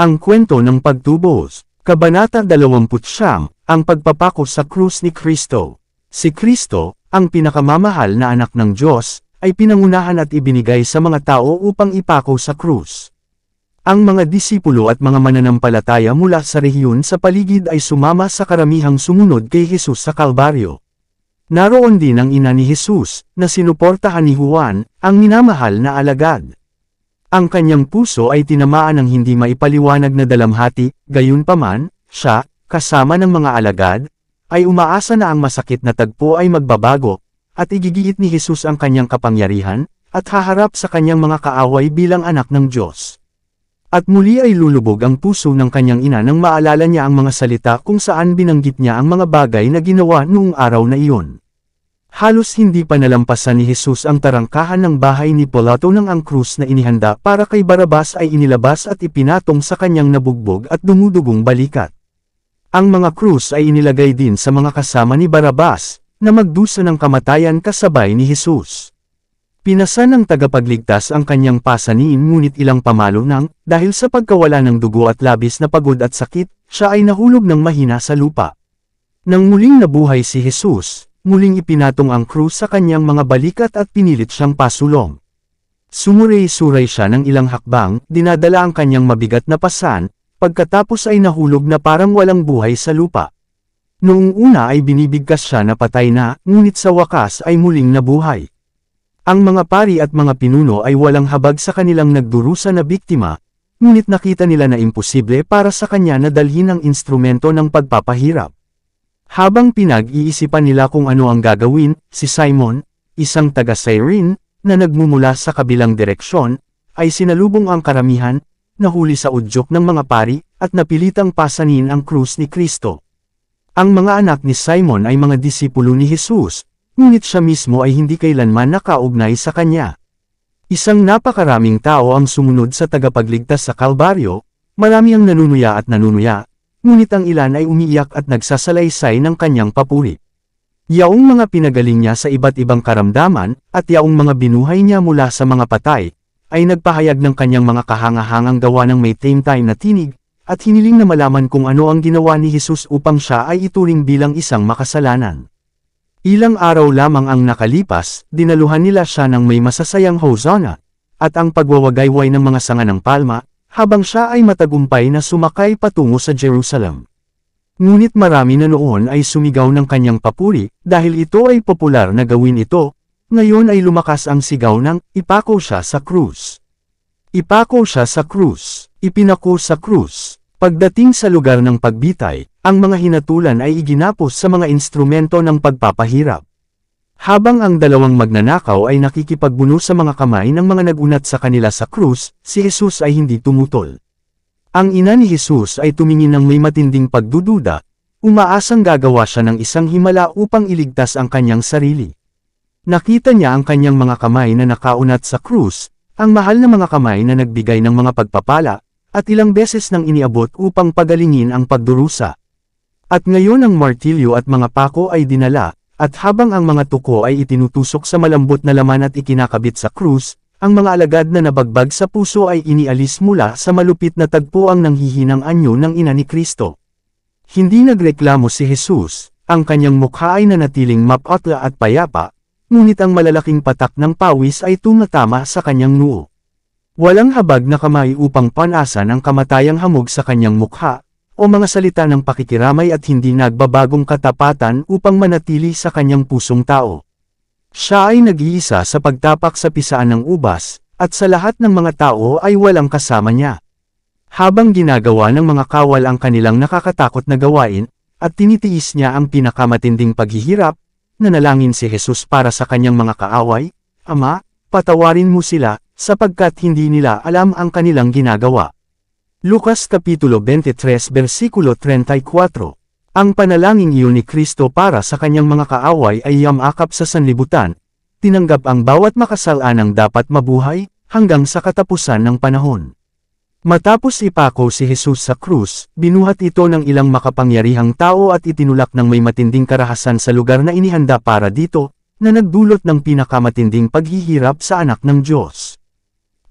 Ang kwento ng pagtubos, Kabanata 20, ang pagpapako sa krus ni Kristo. Si Kristo, ang pinakamamahal na anak ng Diyos, ay pinangunahan at ibinigay sa mga tao upang ipako sa krus. Ang mga disipulo at mga mananampalataya mula sa rehiyon sa paligid ay sumama sa karamihang sumunod kay Jesus sa Kalbaryo. Naroon din ang ina ni Jesus, na sinuportahan ni Juan, ang minamahal na alagad. Ang kanyang puso ay tinamaan ng hindi maipaliwanag na dalamhati, gayunpaman, siya, kasama ng mga alagad, ay umaasa na ang masakit na tagpo ay magbabago, at igigiit ni Jesus ang kanyang kapangyarihan, at haharap sa kanyang mga kaaway bilang anak ng Diyos. At muli ay lulubog ang puso ng kanyang ina nang maalala niya ang mga salita kung saan binanggit niya ang mga bagay na ginawa noong araw na iyon. Halos hindi pa nalampasan ni Jesus ang tarangkahan ng bahay ni Pilato nang ang krus na inihanda para kay Barabas ay inilabas at ipinatong sa kanyang nabugbog at dumudugong balikat. Ang mga krus ay inilagay din sa mga kasama ni Barabas, na magdusa ng kamatayan kasabay ni Jesus. Pinasa ng tagapagligtas ang kanyang pasaniin ngunit ilang pamalo nang, dahil sa pagkawala ng dugo at labis na pagod at sakit, siya ay nahulog ng mahina sa lupa. Nang muling nabuhay si Jesus, muling ipinatong ang krus sa kanyang mga balikat at pinilit siyang pasulong. Sumuray-suray siya ng ilang hakbang, dinadala ang kanyang mabigat na pasan, pagkatapos ay nahulog na parang walang buhay sa lupa. Noong una ay binibigkas siya na patay na, ngunit sa wakas ay muling nabuhay. Ang mga pari at mga pinuno ay walang habag sa kanilang nagdurusa na biktima, ngunit nakita nila na imposible para sa kanya na dalhin ang instrumento ng pagpapahirap. Habang pinag-iisipan nila kung ano ang gagawin, si Simon, isang taga-Cyrene, na nagmumula sa kabilang direksyon, ay sinalubong ang karamihan, nahuli sa udyok ng mga pari, at napilitang pasanin ang krus ni Kristo. Ang mga anak ni Simon ay mga disipulo ni Jesus, ngunit siya mismo ay hindi kailanman nakaugnay sa kanya. Isang napakaraming tao ang sumunod sa tagapagligtas sa Kalbaryo, marami ang nanunuya at nanunuya, ngunit ang ilan ay umiiyak at nagsasalaysay ng kanyang papuri. Yaong mga pinagaling niya sa iba't ibang karamdaman, at yaong mga binuhay niya mula sa mga patay, ay nagpahayag ng kanyang mga kahangahangang gawa ng may tame time na tinig, at hiniling na malaman kung ano ang ginawa ni Jesus upang siya ay ituring bilang isang makasalanan. Ilang araw lamang ang nakalipas, dinaluhan nila siya ng may masasayang Hosanna, at ang pagwawagayway ng mga sanga ng palma, habang siya ay matagumpay na sumakay patungo sa Jerusalem. Ngunit marami na noon ay sumigaw ng kanyang papuri, dahil ito ay popular na gawin ito, ngayon ay lumakas ang sigaw ng, ipako siya sa krus. Ipako siya sa krus, ipinako sa krus. Pagdating sa lugar ng pagbitay, ang mga hinatulan ay iginapos sa mga instrumento ng pagpapahirap. Habang ang dalawang magnanakaw ay nakikipagbuno sa mga kamay ng mga nagunat sa kanila sa krus, si Jesus ay hindi tumutol. Ang ina ni Jesus ay tumingin ng may matinding pagdududa, umaasang gagawa siya ng isang himala upang iligtas ang kanyang sarili. Nakita niya ang kanyang mga kamay na nakaunat sa krus, ang mahal na mga kamay na nagbigay ng mga pagpapala, at ilang beses nang iniabot upang pagalingin ang pagdurusa. At ngayon ang martilyo at mga pako ay dinala, at habang ang mga tuko ay itinutusok sa malambot na laman at ikinakabit sa krus, ang mga alagad na nabagbag sa puso ay inialis mula sa malupit na tagpo ang nanghihinang anyo ng ina ni Kristo. Hindi nagreklamo si Jesus, ang kanyang mukha ay nanatiling mapatla at payapa, ngunit ang malalaking patak ng pawis ay tumatama sa kanyang noo. Walang habag na kamay upang panasan ang kamatayang hamog sa kanyang mukha, o mga salita ng pakikiramay at hindi nagbabagong katapatan upang manatili sa kanyang pusong tao. Siya ay nag-iisa sa pagtapak sa pisaan ng ubas, at sa lahat ng mga tao ay walang kasama niya. Habang ginagawa ng mga kawal ang kanilang nakakatakot na gawain, at tinitiis niya ang pinakamatinding paghihirap, nanalangin si Jesus para sa kanyang mga kaaway, Ama, patawarin mo sila, sapagkat hindi nila alam ang kanilang ginagawa. Lucas Kapitulo 23 Versikulo 34 ang panalangin iyon ni Kristo para sa kanyang mga kaaway ay yamakap sa sanlibutan, tinanggap ang bawat makasalanang dapat mabuhay, hanggang sa katapusan ng panahon. Matapos ipako si Jesus sa krus, binuhat ito ng ilang makapangyarihang tao at itinulak ng may matinding karahasan sa lugar na inihanda para dito, na nagdulot ng pinakamatinding paghihirap sa anak ng Diyos.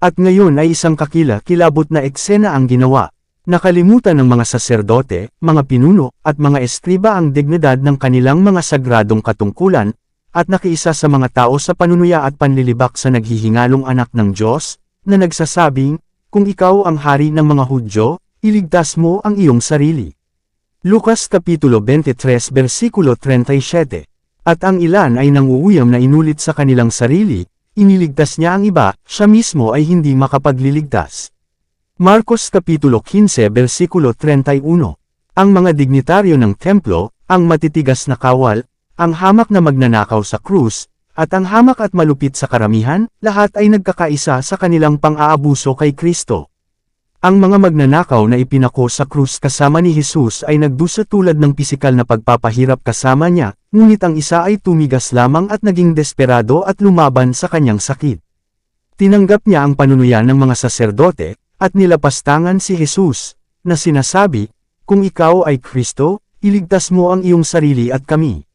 At ngayon ay isang kakila-kilabot na eksena ang ginawa, Nakalimutan ng mga saserdote, mga pinuno, at mga eskriba ang dignidad ng kanilang mga sagradong katungkulan, at nakiisa sa mga tao sa panunuya at panlilibak sa naghihingalong anak ng Diyos, na nagsasabing, kung ikaw ang hari ng mga Hudyo, iligtas mo ang iyong sarili. Lucas Kapitulo 23 Versikulo 37 At ang ilan ay nanguuyam na inulit sa kanilang sarili, iniligtas niya ang iba, siya mismo ay hindi makapagliligtas. Marcos Kapitulo 15 Versikulo 31 Ang mga dignitaryo ng templo, ang matitigas na kawal, ang hamak na magnanakaw sa krus, at ang hamak at malupit sa karamihan, lahat ay nagkakaisa sa kanilang pang-aabuso kay Kristo. Ang mga magnanakaw na ipinako sa krus kasama ni Jesus ay nagdusa tulad ng pisikal na pagpapahirap kasama niya, ngunit ang isa ay tumigas lamang at naging desperado at lumaban sa kanyang sakit. Tinanggap niya ang panunuyan ng mga saserdote, at nilapastangan si Jesus, na sinasabi, Kung ikaw ay Kristo, iligtas mo ang iyong sarili at kami.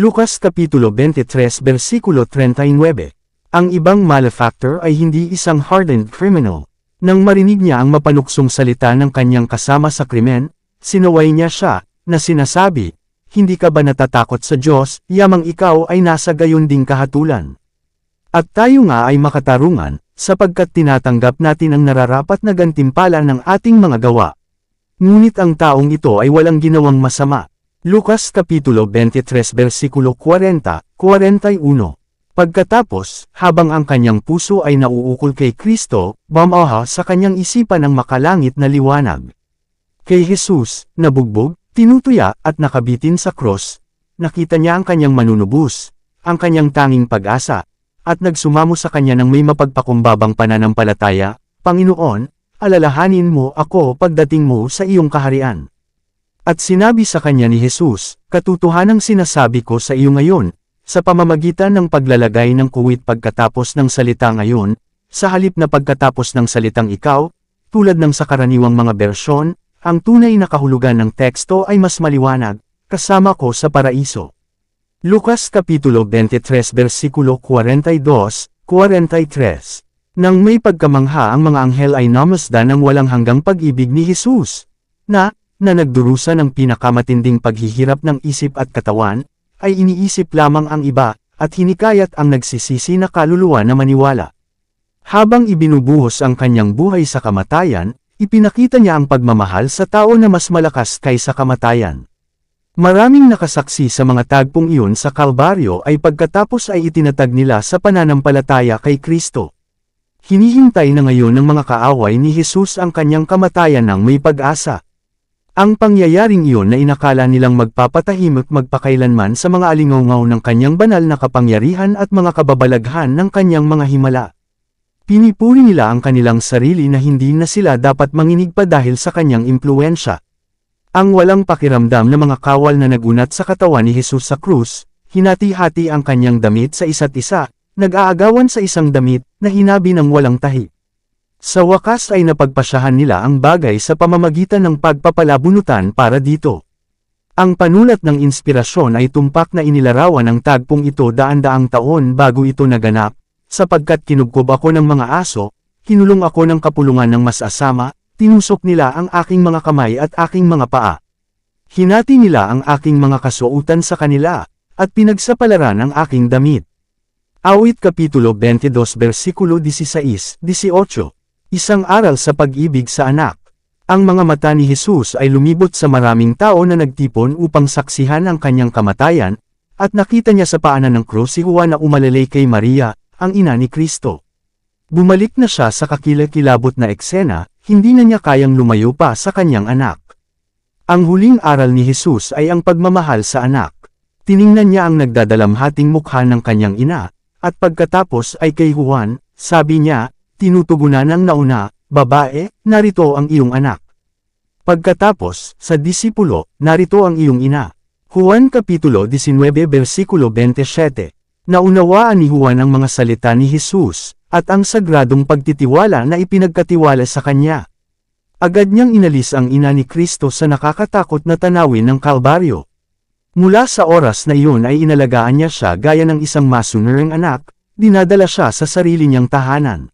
Lucas Kapitulo 23 Versikulo 39 Ang ibang malefactor ay hindi isang hardened criminal. Nang marinig niya ang mapanuksong salita ng kanyang kasama sa krimen, sinaway niya siya, na sinasabi, Hindi ka ba natatakot sa Diyos, yamang ikaw ay nasa gayon ding kahatulan. At tayo nga ay makatarungan, sapagkat tinatanggap natin ang nararapat na gantimpala ng ating mga gawa. Ngunit ang taong ito ay walang ginawang masama. Lucas Kapitulo 23 Versikulo 40, 41 Pagkatapos, habang ang kanyang puso ay nauukol kay Kristo, bamaha sa kanyang isipan ang makalangit na liwanag. Kay Jesus, nabugbog, tinutuya at nakabitin sa cross, nakita niya ang kanyang manunubos, ang kanyang tanging pag-asa, at nagsumamo sa kanya ng may mapagpakumbabang pananampalataya, Panginoon, alalahanin mo ako pagdating mo sa iyong kaharian. At sinabi sa kanya ni Jesus, katotohanang sinasabi ko sa iyo ngayon, sa pamamagitan ng paglalagay ng kuwit pagkatapos ng salita ngayon, sa halip na pagkatapos ng salitang ikaw, tulad ng sa karaniwang mga bersyon, ang tunay na kahulugan ng teksto ay mas maliwanag, kasama ko sa paraiso. Lucas Kapitulo 23 Versikulo 42, 43 Nang may pagkamangha ang mga anghel ay namasdan ng walang hanggang pag-ibig ni Jesus, na, na nagdurusa ng pinakamatinding paghihirap ng isip at katawan, ay iniisip lamang ang iba, at hinikayat ang nagsisisi na kaluluwa na maniwala. Habang ibinubuhos ang kanyang buhay sa kamatayan, ipinakita niya ang pagmamahal sa tao na mas malakas kaysa kamatayan. Maraming nakasaksi sa mga tagpong iyon sa Kalbaryo ay pagkatapos ay itinatag nila sa pananampalataya kay Kristo. Hinihintay na ngayon ng mga kaaway ni Jesus ang kanyang kamatayan ng may pag-asa. Ang pangyayaring iyon na inakala nilang magpapatahimik magpakailanman sa mga alingaw ng kanyang banal na kapangyarihan at mga kababalaghan ng kanyang mga himala. Pinipuri nila ang kanilang sarili na hindi na sila dapat manginig pa dahil sa kanyang impluensya. Ang walang pakiramdam na mga kawal na nagunat sa katawan ni Jesus sa krus, hinati-hati ang kanyang damit sa isa't isa, nag-aagawan sa isang damit na hinabi ng walang tahi. Sa wakas ay napagpasyahan nila ang bagay sa pamamagitan ng pagpapalabunutan para dito. Ang panulat ng inspirasyon ay tumpak na inilarawan ng tagpong ito daan-daang taon bago ito naganap, sapagkat kinubkob ako ng mga aso, kinulong ako ng kapulungan ng mas asama, Tinusok nila ang aking mga kamay at aking mga paa. Hinati nila ang aking mga kasuotan sa kanila, at pinagsapalaran ang aking damit. Awit Kapitulo 22 Versikulo 16-18 Isang aral sa pag-ibig sa anak. Ang mga mata ni Jesus ay lumibot sa maraming tao na nagtipon upang saksihan ang kanyang kamatayan, at nakita niya sa paanan ng krus si Juan na umalalay kay Maria, ang ina ni Kristo. Bumalik na siya sa kakilakilabot na eksena, hindi na niya kayang lumayo pa sa kanyang anak. Ang huling aral ni Jesus ay ang pagmamahal sa anak. Tiningnan niya ang nagdadalamhating mukha ng kanyang ina, at pagkatapos ay kay Juan, sabi niya, tinutugunan ng nauna, babae, narito ang iyong anak. Pagkatapos, sa disipulo, narito ang iyong ina. Juan Kapitulo 19 versikulo 27. Naunawaan ni Juan ang mga salita ni Jesus, at ang sagradong pagtitiwala na ipinagkatiwala sa kanya. Agad niyang inalis ang ina ni Kristo sa nakakatakot na tanawin ng Kalbaryo. Mula sa oras na iyon ay inalagaan niya siya gaya ng isang masunuring anak, dinadala siya sa sarili niyang tahanan.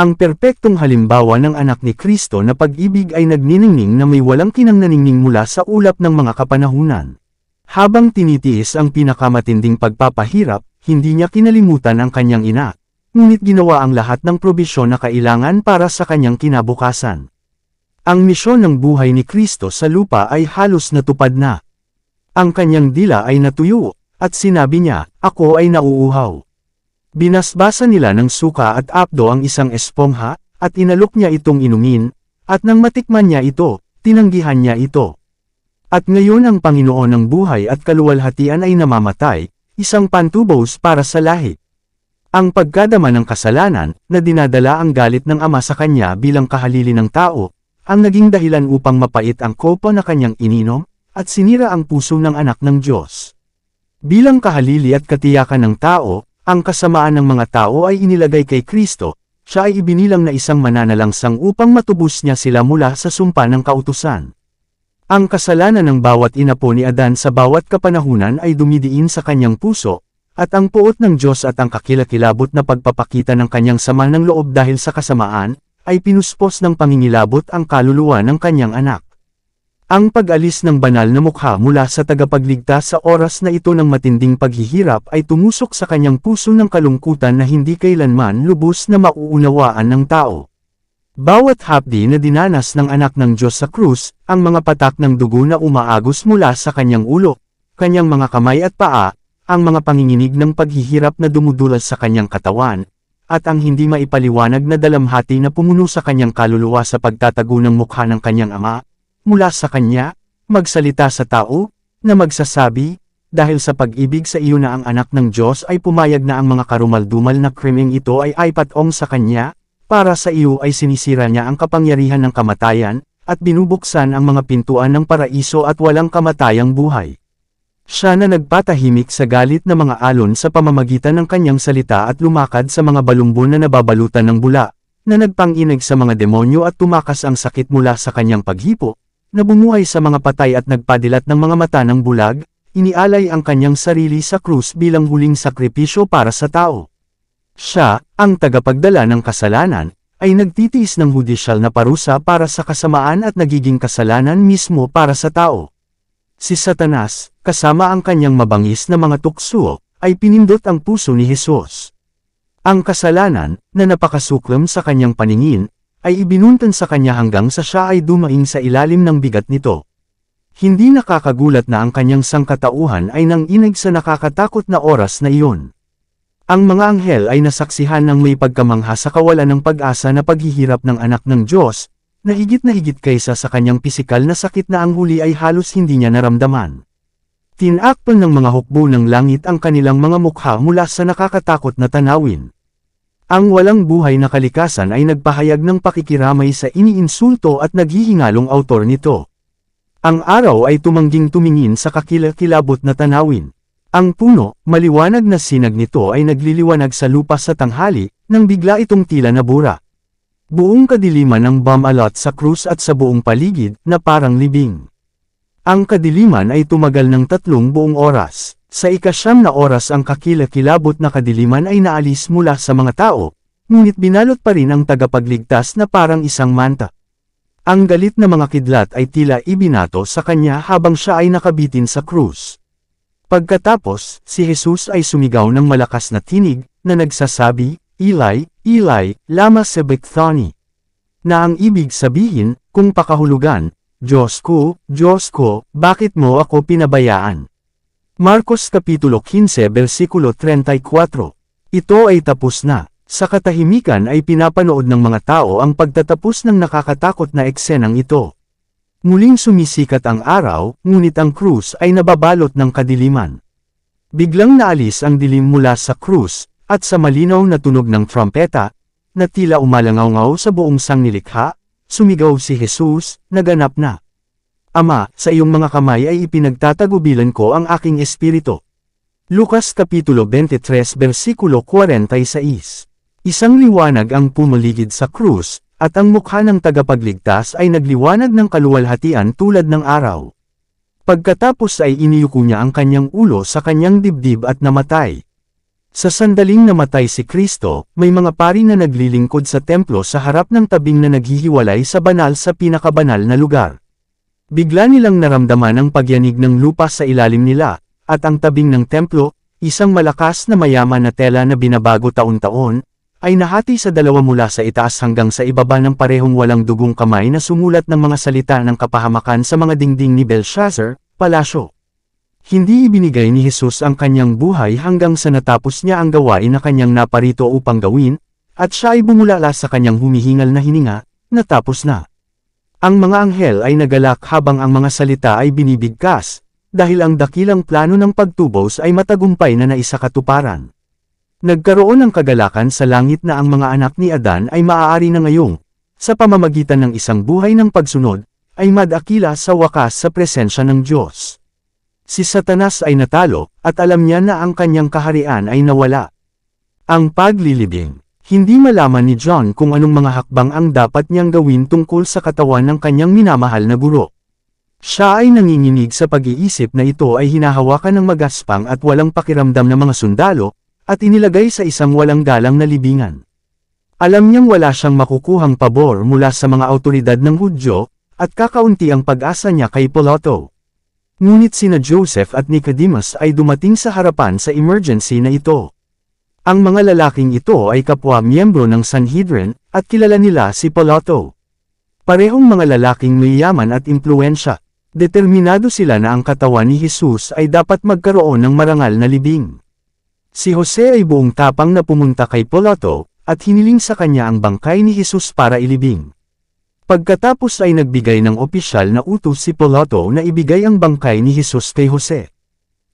Ang perpektong halimbawa ng anak ni Kristo na pag-ibig ay nagniningning na may walang kinangnaningning mula sa ulap ng mga kapanahunan. Habang tinitiis ang pinakamatinding pagpapahirap, hindi niya kinalimutan ang kanyang ina, ngunit ginawa ang lahat ng probisyon na kailangan para sa kanyang kinabukasan. Ang misyon ng buhay ni Kristo sa lupa ay halos natupad na. Ang kanyang dila ay natuyo, at sinabi niya, Ako ay nauuhaw. Binasbasa nila ng suka at apdo ang isang espongha, at inalok niya itong inumin, at nang matikman niya ito, tinanggihan niya ito. At ngayon ang Panginoon ng buhay at kaluwalhatian ay namamatay, isang pantubos para sa lahi. Ang pagkadama ng kasalanan, na dinadala ang galit ng Ama sa kanya bilang kahalili ng tao, ang naging dahilan upang mapait ang kopo na kanyang ininom, at sinira ang puso ng anak ng Diyos. Bilang kahalili at katiyakan ng tao, ang kasamaan ng mga tao ay inilagay kay Kristo, siya ay ibinilang na isang mananalangsang upang matubos niya sila mula sa sumpa ng kautusan. Ang kasalanan ng bawat inapo ni Adan sa bawat kapanahunan ay dumidiin sa kanyang puso, at ang puot ng Diyos at ang kakilakilabot na pagpapakita ng kanyang sama ng loob dahil sa kasamaan, ay pinuspos ng pangingilabot ang kaluluwa ng kanyang anak. Ang pag-alis ng banal na mukha mula sa tagapagligtas sa oras na ito ng matinding paghihirap ay tumusok sa kanyang puso ng kalungkutan na hindi kailanman lubos na mauunawaan ng tao. Bawat hapdi na dinanas ng anak ng Diyos sa krus, ang mga patak ng dugo na umaagos mula sa kanyang ulo, kanyang mga kamay at paa, ang mga panginginig ng paghihirap na dumudulas sa kanyang katawan, at ang hindi maipaliwanag na dalamhati na pumuno sa kanyang kaluluwa sa pagtatago ng mukha ng kanyang ama, mula sa kanya, magsalita sa tao, na magsasabi, dahil sa pag-ibig sa iyo na ang anak ng Diyos ay pumayag na ang mga karumaldumal na krimeng ito ay aipatong sa kanya, para sa iyo ay sinisira niya ang kapangyarihan ng kamatayan, at binubuksan ang mga pintuan ng paraiso at walang kamatayang buhay. Siya na nagpatahimik sa galit na mga alon sa pamamagitan ng kanyang salita at lumakad sa mga balumbon na nababalutan ng bula, na nagpanginig sa mga demonyo at tumakas ang sakit mula sa kanyang paghipo, na bumuhay sa mga patay at nagpadilat ng mga mata ng bulag, inialay ang kanyang sarili sa krus bilang huling sakripisyo para sa tao. Siya, ang tagapagdala ng kasalanan, ay nagtitiis ng hudisyal na parusa para sa kasamaan at nagiging kasalanan mismo para sa tao. Si Satanas, kasama ang kanyang mabangis na mga tukso, ay pinindot ang puso ni Jesus. Ang kasalanan, na napakasuklam sa kanyang paningin, ay ibinuntan sa kanya hanggang sa siya ay dumaing sa ilalim ng bigat nito. Hindi nakakagulat na ang kanyang sangkatauhan ay nang inig sa nakakatakot na oras na iyon. Ang mga anghel ay nasaksihan ng may pagkamangha sa kawalan ng pag-asa na paghihirap ng anak ng Diyos, na higit na higit kaysa sa kanyang pisikal na sakit na ang huli ay halos hindi niya naramdaman. Tinakpan ng mga hukbo ng langit ang kanilang mga mukha mula sa nakakatakot na tanawin. Ang walang buhay na kalikasan ay nagpahayag ng pakikiramay sa iniinsulto at naghihingalong autor nito. Ang araw ay tumangging tumingin sa kakilakilabot na tanawin. Ang puno, maliwanag na sinag nito ay nagliliwanag sa lupa sa tanghali, nang bigla itong tila nabura. Buong kadiliman ng bamalot sa krus at sa buong paligid, na parang libing. Ang kadiliman ay tumagal ng tatlong buong oras. Sa ikasyam na oras ang kakilakilabot na kadiliman ay naalis mula sa mga tao, ngunit binalot pa rin ang tagapagligtas na parang isang manta. Ang galit na mga kidlat ay tila ibinato sa kanya habang siya ay nakabitin sa krus. Pagkatapos, si Jesus ay sumigaw ng malakas na tinig, na nagsasabi, Eli, Eli, lama sabachthani. Na ang ibig sabihin, kung pakahulugan, Diyos ko, Diyos ko, bakit mo ako pinabayaan? Marcos Kapitulo 15 versikulo 34. Ito ay tapos na. Sa katahimikan ay pinapanood ng mga tao ang pagtatapos ng nakakatakot na eksenang ito. Muling sumisikat ang araw, ngunit ang krus ay nababalot ng kadiliman. Biglang naalis ang dilim mula sa krus, at sa malinaw na tunog ng trompeta, na tila umalangaw sa buong sangnilikha, sumigaw si Jesus, naganap na. Ama, sa iyong mga kamay ay ipinagtatagubilan ko ang aking espiritu. Lucas Kapitulo 23 versikulo 46 Isang liwanag ang pumaligid sa krus, at ang mukha ng tagapagligtas ay nagliwanag ng kaluwalhatian tulad ng araw. Pagkatapos ay iniyuko niya ang kanyang ulo sa kanyang dibdib at namatay. Sa sandaling namatay si Kristo, may mga pari na naglilingkod sa templo sa harap ng tabing na naghihiwalay sa banal sa pinakabanal na lugar. Bigla nilang naramdaman ang pagyanig ng lupa sa ilalim nila, at ang tabing ng templo, isang malakas na mayaman na tela na binabago taon-taon, ay nahati sa dalawa mula sa itaas hanggang sa ibaba ng parehong walang dugong kamay na sumulat ng mga salita ng kapahamakan sa mga dingding ni Belshazzar, palasyo. Hindi ibinigay ni Jesus ang kanyang buhay hanggang sa natapos niya ang gawain na kanyang naparito upang gawin, at siya ay bumulala sa kanyang humihingal na hininga, natapos na. Ang mga anghel ay nagalak habang ang mga salita ay binibigkas, dahil ang dakilang plano ng pagtubos ay matagumpay na naisakatuparan. Nagkaroon ng kagalakan sa langit na ang mga anak ni Adan ay maaari na ngayong, sa pamamagitan ng isang buhay ng pagsunod, ay madakila sa wakas sa presensya ng Diyos. Si Satanas ay natalo, at alam niya na ang kanyang kaharian ay nawala. Ang paglilibing. Hindi malaman ni John kung anong mga hakbang ang dapat niyang gawin tungkol sa katawan ng kanyang minamahal na guro. Siya ay nanginginig sa pag-iisip na ito ay hinahawakan ng magaspang at walang pakiramdam ng mga sundalo, at inilagay sa isang walang galang na libingan. Alam niyang wala siyang makukuhang pabor mula sa mga autoridad ng Hudyo, at kakaunti ang pag-asa niya kay Pilato. Ngunit sina Joseph at Nicodemus ay dumating sa harapan sa emergency na ito. Ang mga lalaking ito ay kapwa miyembro ng Sanhedrin, at kilala nila si Pilato. Parehong mga lalaking may yaman at impluensya. Determinado sila na ang katawan ni Jesus ay dapat magkaroon ng marangal na libing. Si Jose ay buong tapang na pumunta kay Pilato, at hiniling sa kanya ang bangkay ni Jesus para ilibing. Pagkatapos ay nagbigay ng opisyal na utos si Pilato na ibigay ang bangkay ni Jesus kay Jose.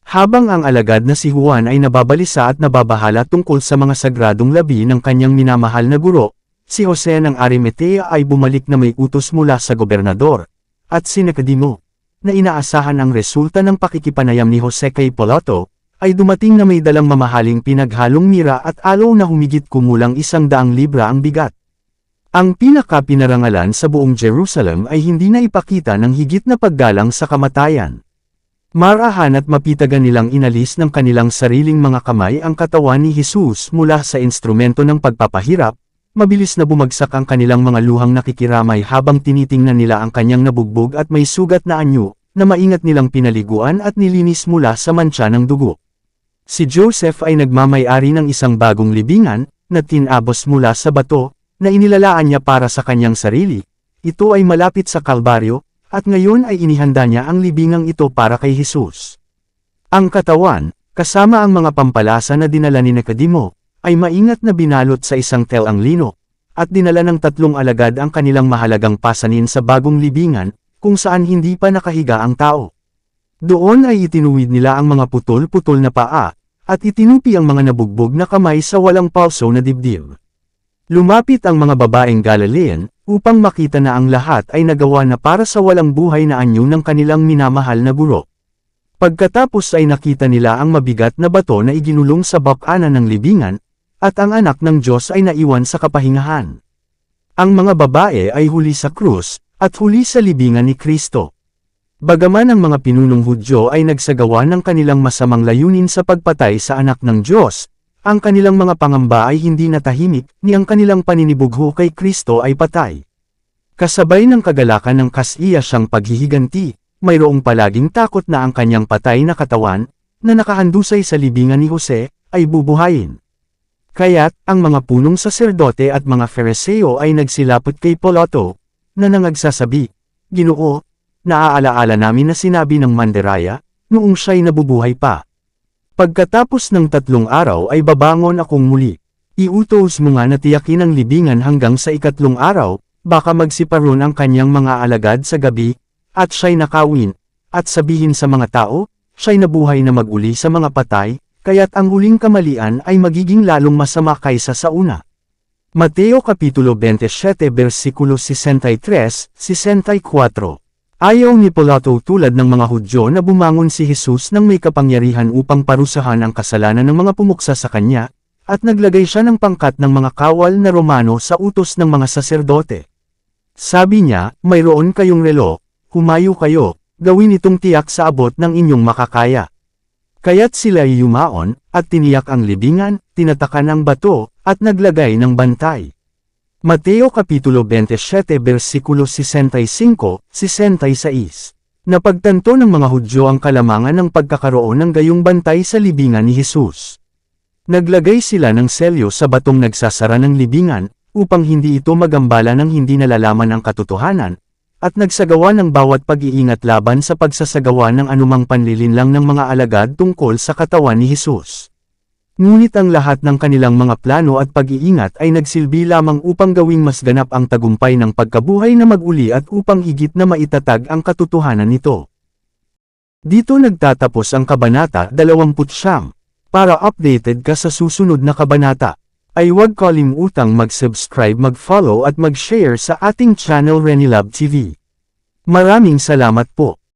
Habang ang alagad na si Juan ay nababalisa at nababahala tungkol sa mga sagradong labi ng kanyang minamahal na guro, si Jose ng Arimatea ay bumalik na may utos mula sa gobernador, at si Nicodemo, na inaasahan ang resulta ng pakikipanayam ni Jose kay Pilato, ay dumating na may dalang mamahaling pinaghalong mira at alow na humigit kumulang isang daang libra ang bigat. Ang pinaka-pinarangalan sa buong Jerusalem ay hindi na ipakita ng higit na paggalang sa kamatayan. Marahan at mapitagan nilang inalis ng kanilang sariling mga kamay ang katawan ni Jesus mula sa instrumento ng pagpapahirap, mabilis na bumagsak ang kanilang mga luhang nakikiramay habang tinitingnan nila ang kanyang nabugbog at may sugat na anyo, na maingat nilang pinaliguan at nilinis mula sa mancha ng dugo. Si Joseph ay nagmamayari ng isang bagong libingan, na tinabos mula sa bato, na inilalaan niya para sa kanyang sarili. Ito ay malapit sa Kalbaryo, at ngayon ay inihanda niya ang libingang ito para kay Jesus. Ang katawan, kasama ang mga pampalasa na dinala ni Nicodemo, ay maingat na binalot sa isang telang lino, at dinala ng tatlong alagad ang kanilang mahalagang pasanin sa bagong libingan, kung saan hindi pa nakahiga ang tao. Doon ay itinuwid nila ang mga putol-putol na paa, at itinupi ang mga nabugbog na kamay sa walang palso na dibdib. Lumapit ang mga babaeng Galilean, upang makita na ang lahat ay nagawa na para sa walang buhay na anyo ng kanilang minamahal na guro. Pagkatapos ay nakita nila ang mabigat na bato na iginulong sa bakanan ng libingan, at ang anak ng Diyos ay naiwan sa kapahingahan. Ang mga babae ay huli sa krus, at huli sa libingan ni Kristo. Bagaman ang mga pinunong Hudyo ay nagsagawa ng kanilang masamang layunin sa pagpatay sa anak ng Diyos, ang kanilang mga pangamba ay hindi natahimik, ni ang kanilang paninibugho kay Kristo ay patay. Kasabay ng kagalakan ng kasiya siyang paghihiganti, mayroong palaging takot na ang kanyang patay na katawan, na nakahandusay sa libingan ni Jose, ay bubuhayin. Kaya't, ang mga punong saserdote at mga Fereseo ay nagsilapot kay Pilato, na nangagsasabi, Ginoo, Naaalaala namin na sinabi ng Manderaya, noong siya'y nabubuhay pa. Pagkatapos ng tatlong araw ay babangon akong muli. Iutos mo nga na tiyakin ang libingan hanggang sa ikatlong araw, baka magsiparon ang kanyang mga alagad sa gabi, at siya'y nakawin, at sabihin sa mga tao, siya'y nabuhay na maguli sa mga patay, kaya't ang huling kamalian ay magiging lalong masama kaysa sa una. Mateo Kapitulo 27 versikulo 63, 64 Ayaw ni Pilato tulad ng mga Hudyo na bumangon si Jesus nang may kapangyarihan upang parusahan ang kasalanan ng mga pumuksa sa kanya, at naglagay siya ng pangkat ng mga kawal na Romano sa utos ng mga saserdote. Sabi niya, mayroon kayong relo, humayo kayo, gawin itong tiyak sa abot ng inyong makakaya. Kaya't sila yumaon, at tiniyak ang libingan, tinatakan ang bato, at naglagay ng bantay. Mateo Kapitulo 27 versikulo 65-66 Napagtanto ng mga Hudyo ang kalamangan ng pagkakaroon ng gayong bantay sa libingan ni Jesus. Naglagay sila ng selyo sa batong nagsasara ng libingan, upang hindi ito magambala ng hindi nalalaman ang katotohanan, at nagsagawa ng bawat pag-iingat laban sa pagsasagawa ng anumang panlilinlang ng mga alagad tungkol sa katawan ni Jesus. Ngunit ang lahat ng kanilang mga plano at pag-iingat ay nagsilbi lamang upang gawing mas ganap ang tagumpay ng pagkabuhay na maguli at upang higit na maitatag ang katotohanan nito. Dito nagtatapos ang Kabanata 29. Para updated ka sa susunod na kabanata, ay huwag kalimutang mag-subscribe, mag-follow at mag-share sa ating channel Renilab TV. Maraming salamat po.